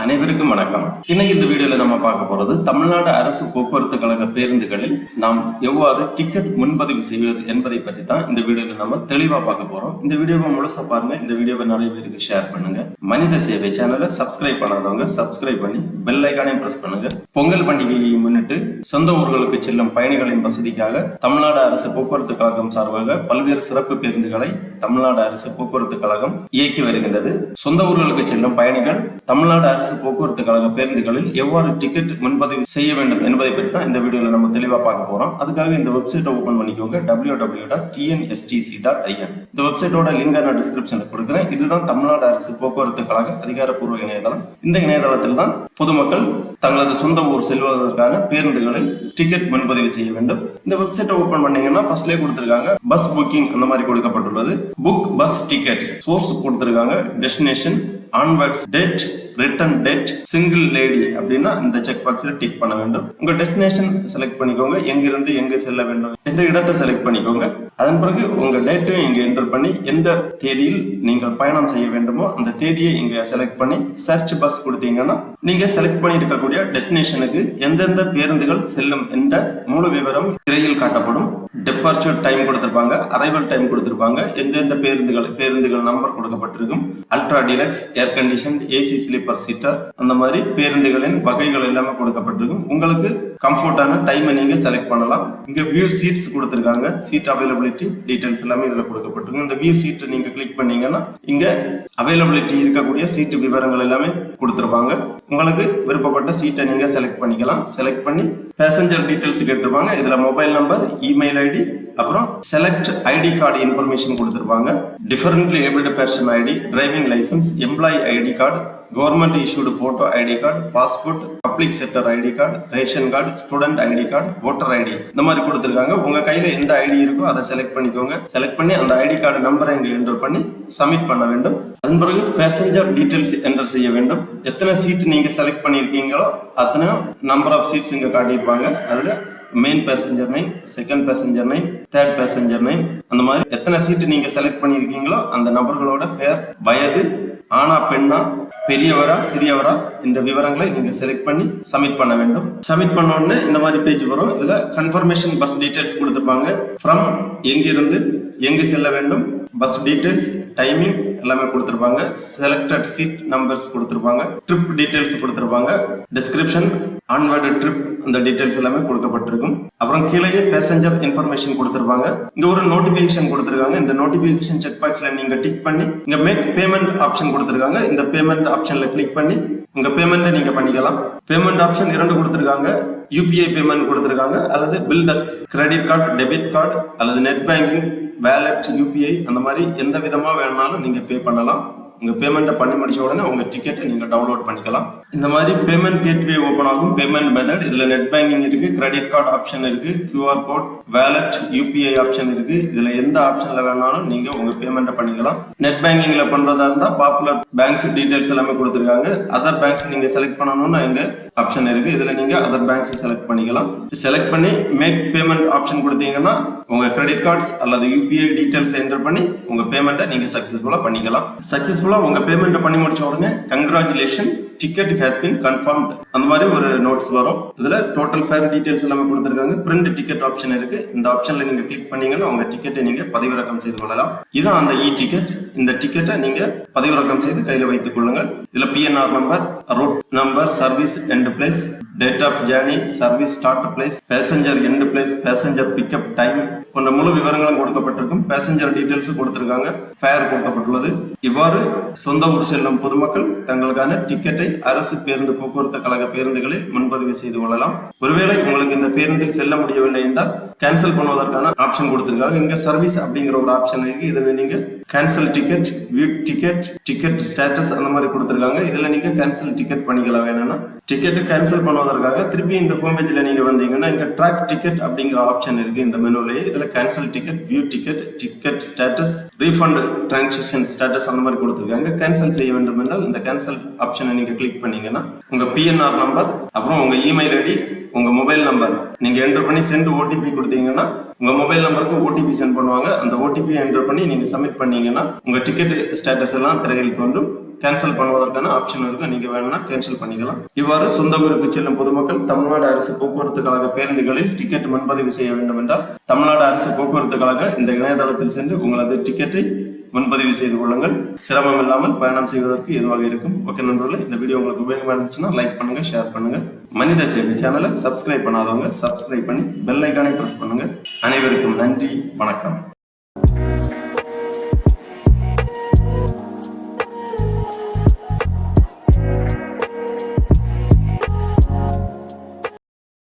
அனைவருக்கும் வணக்கம். இன்னைக்கு இந்த வீடியோல நம்ம பார்க்க போறது தமிழ்நாடு அரசு போக்குவரத்து கழக பேருந்துகளில் நாம் எவ்வாறு டிக்கெட் முன்பதிவு செய்வது என்பதை பற்றி தான் இந்த வீடியோல நம்ம தெளிவா பார்க்க போறோம். இந்த வீடியோவை முழுசா பாருங்க. இந்த வீடியோவை நிறைய பேருக்கு ஷேர் பண்ணுங்க. மனித சேவை சேனலை சப்ஸ்கிரைப் பண்ணாதவங்க சப்ஸ்கிரைப் பண்ணி பெல் ஐக்கானையும் பிரஸ் பண்ணுங்க. பொங்கல் பண்டிகையை முன்னிட்டு சொந்த ஊர்களுக்கு செல்லும் பயணிகளின் வசதிக்காக தமிழ்நாடு அரசு போக்குவரத்து கழகம் சார்பாக பல்வேறு சிறப்பு பேருந்துகளை தமிழ்நாடு அரசு போக்குவரத்து கழகம் இயக்கி வருகின்றது. சொந்த ஊர்களுக்கு செல்லும் பயணிகள் தமிழ்நாடு அரசு போக்குவரத்து கழக பேருந்துகளில் எவ்வாறு டிக்கெட் முன்பதிவு செய்ய வேண்டும் என்பதை பற்றி தான் இந்த வீடியோல நம்ம தெளிவா பார்க்க போறோம். அதுக்காக இந்த வெப்சைட்டை ஓபன் பண்ணிக்கோங்க. W W dot TNSTC dot IN இந்த வெப்சைட்டோட லிங்க் நான் டிஸ்கிரிப்ஷன்ல கொடுக்குறேன். இதுதான் தமிழ்நாடு அரசு போக்குவரத்து கழக அதிகாரப்பூர்வ இணையதளம். இந்த இணையதளத்தில் தான் பொதுமக்கள் தங்களது சொந்த ஊர் செல்வதற்கான பேருந்துகளில் டிக்கெட் முன்பதிவு செய்ய வேண்டும். இந்த வெப்சைட்டை ஓபன் பண்ணீங்கன்னா ஃபர்ஸ்ட்லேயே கொடுத்துருக்காங்க. பஸ் புக்கிங் அந்த மாதிரி கொடுக்கப்பட்டுள்ளது. புக் பஸ் டிக்கெட் சோர்ஸ் கொடுத்துருக்காங்க. Destination onwards date return date single lady அப்படின்னா இந்த செக் பாக்ஸில் டிக் பண்ண வேண்டும். உங்க டெஸ்டினேஷன் செலக்ட் பண்ணிக்கோங்க. எங்கிருந்து எங்க செல்ல வேண்டும்? என்ற இடத்தை செலக்ட் பண்ணிக்கோங்க. அதன் பிறகு உங்க டேட்டையும் இங்கே என்டர் பண்ணி எந்த தேதியில் நீங்கள் பயணம் செய்ய வேண்டுமோ அந்த தேதியை இங்க செலக்ட் பண்ணி சர்ச் பஸ் கொடுத்தீங்கன்னா நீங்க செலக்ட் பண்ணி இருக்கக்கூடிய டெஸ்டினேஷனுக்கு எந்தெந்த பேருந்துகள் செல்லும் என்ற முழு விவரம் திரையில் காட்டப்படும். டெபார்ச்சர் டைம் கொடுத்துருப்பாங்க அரைவல் டைம் கொடுத்துருப்பாங்க. எந்தெந்த பேருந்துகள் பேருந்துகள் நம்பர் கொடுக்கப்பட்டிருக்கும்? Ultra deluxe air condition AC sleeper seater அந்த மாதிரி பேருந்துகளின் வகைகள் எல்லாமே கொடுக்கப்பட்டிருக்கும். உங்களுக்கு கம்ஃபர்டான டைமை நீங்க செலக்ட் பண்ணலாம். இங்க வியூ சீட்ஸ் கொடுத்துருக்காங்க. சீட் அவைலபிலிட்டி டீடைல்ஸ் எல்லாமே இதுல கொடுக்கப்பட்டிருக்கும். இந்த வியூ சீட் நீங்க கிளிக் பண்ணீங்கன்னா இங்க அவைலபிலிட்டி இருக்கக்கூடிய சீட்டு விவரங்கள் எல்லாமே கொடுத்துருப்பாங்க. உங்களுக்கு விருப்பப்பட்ட சீட்டை நீங்கள் செலக்ட் பண்ணிக்கலாம். செலக்ட் பண்ணி பேசஞ்சர் டீட்டெயில்ஸ் கேட்டிருப்பாங்க. இதில் மொபைல் நம்பர் இமெயில் ஐடி அப்புறம் செலக்ட் ஐடி கார்டு இன்ஃபர்மேஷன் கொடுத்துருப்பாங்க. Differently abled person ID driving licence employee ID card government issued photo ID card passport public sector ID card ration card student ID card voter ID இந்த மாதிரி கொடுத்துருக்காங்க. உங்க கையில எந்த ID இருக்கோ அதை select பண்ணிக்கோங்க. செலக்ட் பண்ணி அந்த ஐடி கார்டு நம்பரை இங்கே என்டர் பண்ணி சப்மிட் பண்ண வேண்டும். அதன் பிறகு பேசஞ்சர் டீடைல்ஸ் என்டர் செய்ய வேண்டும். எத்தனை சீட் நீங்க செலக்ட் பண்ணியிருக்கீங்களோ அத்தனை நம்பர் ஆஃப் சீட்ஸ் இங்க காட்டியிருப்பாங்க. அதுல main passenger name second passenger name third passenger name அந்த மாதிரி எத்தனை சீட்டு நீங்க செலக்ட் பண்ணியிருக்கீங்களோ அந்த நபர்களோட பேர் வயது ஆனா பெண்ணா பெரியவரா சிறியவரா இந்த விவரங்களை நீங்க செலக்ட் பண்ணி சப்மிட் பண்ண வேண்டும். சப்மிட் பண்ண உடனே இந்த மாதிரி பேஜ் வரும். இதுல கன்ஃபர்மேஷன் பஸ் டீடைல்ஸ் கொடுத்துருப்பாங்க. ஃப்ரம் எங்கிருந்து எங்கு செல்ல வேண்டும் பஸ் டீடைல்ஸ் டைமிங் எல்லாமே கொடுத்துருப்பாங்க. செலக்டட் சீட் நம்பர்ஸ் கொடுத்துருப்பாங்க. ட்ரிப் டீடைல்ஸ் கொடுத்துருப்பாங்க. டிஸ்கிரிப்ஷன் ஆன்வர்டு ட்ரிப் அந்த டீடைல்ஸ் எல்லாமே கொடுக்கப்பட்டிருக்கும். அப்புறம் கீழேயே பேசஞ்சர் இன்ஃபர்மேஷன் கொடுத்துருப்பாங்க. இங்க ஒரு நோட்டிபிகேஷன் கொடுத்துருக்காங்க. இந்த நோட்டிபிகேஷன் செக் பாக்ஸ்ல நீங்க டிக் பண்ணி இங்க மேக் பேமெண்ட் ஆப்ஷன் கொடுத்துருக்காங்க. இந்த பேமெண்ட் ஆப்ஷன்ல கிளிக் பண்ணி உங்க பேமெண்ட்டை நீங்க பண்ணிக்கலாம். பேமெண்ட் ஆப்ஷன் இரண்டு கொடுத்துருக்காங்க. யூபிஐ பேமெண்ட் கொடுத்துருக்காங்க. அல்லது BillDesk credit card debit card அல்லது நெட் பேங்கிங் வேலட் யூபிஐ அந்த மாதிரி எந்த விதமா வேணாலும் நீங்க பே பண்ணலாம். உங்க பேமெண்ட்டை பண்ணி முடிச்ச உடனே உங்க டிக்கெட்டை நீங்க டவுன்லோட் பண்ணிக்கலாம். இந்த மாதிரி பேமெண்ட் கேட்வே ஓப்பன் ஆகும். பேமெண்ட் மெத்தட் இதுல நெட் பேங்கிங் இருக்கு கிரெடிட் கார்டு ஆப்ஷன் இருக்கு QR code wallet UPI option இருக்கு. இதுல எந்த ஆப்ஷன்ல வேணாலும் நீங்க உங்க பேமெண்ட்டை பண்ணிக்கலாம். நெட் பேங்கிங்ல பண்றதா இருந்தா பாப்புலர் பேங்க்ஸ் டீடைல்ஸ் எல்லாமே கொடுத்துருக்காங்க. அதர் பேங்க்ஸ் நீங்க செலக்ட் பண்ணணும்னு இங்க ஆப்ஷன் இருக்கு. இதுல நீங்க அதர் பேங்க்ஸ் செலக்ட் பண்ணிக்கலாம். செலக்ட் பண்ணி மேக் பேமெண்ட் ஆப்ஷன் கொடுத்தீங்கன்னா உங்க கிரெடிட் கார்ட்ஸ் அல்லது யூபிஐ டீட்டெயில்ஸ் என்டர் பண்ணி உங்க பேமெண்ட்டை நீங்க சக்சஸ்ஃபுல்லா பண்ணிக்கலாம். சக்சஸ்ஃபுல்லா உங்க பேமெண்ட்டை பண்ணி முடிச்ச உடனே congratulation ticket has been confirmed அந்த மாதிரி ஒரு நோட்ஸ் வரும். இதுல டோட்டல் ஃபேர் டீடைல்ஸ் எல்லாமே கொடுத்துருக்காங்க. பிரிண்ட் டிக்கெட் ஆப்ஷன் இருக்கு. இந்த ஆப்ஷன்ல நீங்க கிளிக் பண்ணீங்கன்னா உங்க டிக்கெட்டை நீங்க பதிவிறக்கம் செய்து கொள்ளலாம். இதுதான் அந்த இ டிக்கெட் இந்த டிக்கெட்டை நீங்க பதிவிறக்கம் செய்து கையில வைத்துக் கொள்ளுங்கள். இதுல PNR number route number service end place date of journey service start place passenger end place passenger pickup time போன்ற முழு விவரங்களும் கொடுக்கப்பட்டிருக்கும். பேசஞ்சர் டீட்டெயில்ஸும் கொடுத்திருக்காங்க. ஃபேர் கொடுக்கப்பட்டுள்ளது. இவ்வாறு சொந்த ஊர் செல்லும் பொதுமக்கள் தங்களுக்கான டிக்கெட்டை அரசு பேருந்து போக்குவரத்து கழக பேருந்துகளில் முன்பதிவு செய்து கொள்ளலாம். ஒருவேளை உங்களுக்கு இந்த பேருந்தில் செல்ல முடியவில்லை என்றால் கேன்சல் பண்ணுவதற்கான ஆப்ஷன் கொடுத்திருக்காங்க. இங்க சர்வீஸ் அப்படிங்கிற ஒரு ஆப்ஷன் இருக்கு. இதுல நீங்க cancel ticket view ticket ticket status அந்த மாதிரி கொடுத்திருக்காங்க. இதுல நீங்க கேன்சல் டிக்கெட் பண்ணிக்கலாம். வேணும்னா டிக்கெட் கேன்சல் பண்ணுவதற்காக திருப்பி இந்த ஹோம் பேஜ்ல நீங்க வந்தீங்கன்னா இங்க ட்ராக் டிக்கெட் அப்படிங்கிற ஆப்ஷன் இருக்கு இந்த மெனுலயே இதுல cancel ticket view ticket ticket status refund transaction status அந்த மாதிரி கொடுத்துருக்காங்க. கேன்சல் செய்ய வேண்டும் என்றால் இந்த கேன்சல் ஆப்ஷனை நீங்க கிளிக் பண்ணீங்கன்னா உங்க பிஎன்ஆர் நம்பர் அப்புறம் உங்க இமெயில் ஐடி உங்க மொபைல் நம்பர் நீங்க என்டர் பண்ணி சென்ட் ஓடிபி கொடுத்தீங்கன்னா உங்க மொபைல் நம்பருக்கு ஓடிபி சென்ட் பண்ணுவாங்க. அந்த ஓடிபி என்டர் பண்ணி நீங்க சப்மிட் பண்ணீங்கன்னா உங்க டிக்கெட் ஸ்டேட்டஸ் எல்லாம் திரையில் தோன்றும். கேன்சல் பண்ணுவதற்கான ஆப்ஷன் இருக்கு. நீங்க வேணும்னா கேன்சல் பண்ணிக்கலாம். இவ்வாறு சொந்த ஊருக்கு செல்லும் பொதுமக்கள் தமிழ்நாடு அரசு போக்குவரத்து கழக பேருந்துகளில் டிக்கெட் முன்பதிவு செய்ய வேண்டும் என்றால் தமிழ்நாடு அரசு போக்குவரத்து கழக இந்த இணையதளத்தில் சென்று உங்களது டிக்கெட்டை முன்பதிவு செய்து கொள்ளுங்கள். சிரமம் இல்லாமல் பயணம் செய்வதற்கு எதுவாக இருக்கும்? ஓகே நண்பர்களே இந்த வீடியோ உங்களுக்கு உபயோகமா இருந்துச்சுன்னா லைக் பண்ணுங்க ஷேர் பண்ணுங்க. மனித சேவை சேனலை சப்ஸ்கிரைப் பண்ணாதவங்க சப்ஸ்கிரைப் பண்ணி பெல் ஐக்கானை பிரஸ் பண்ணுங்க. அனைவருக்கும் நன்றி வணக்கம்.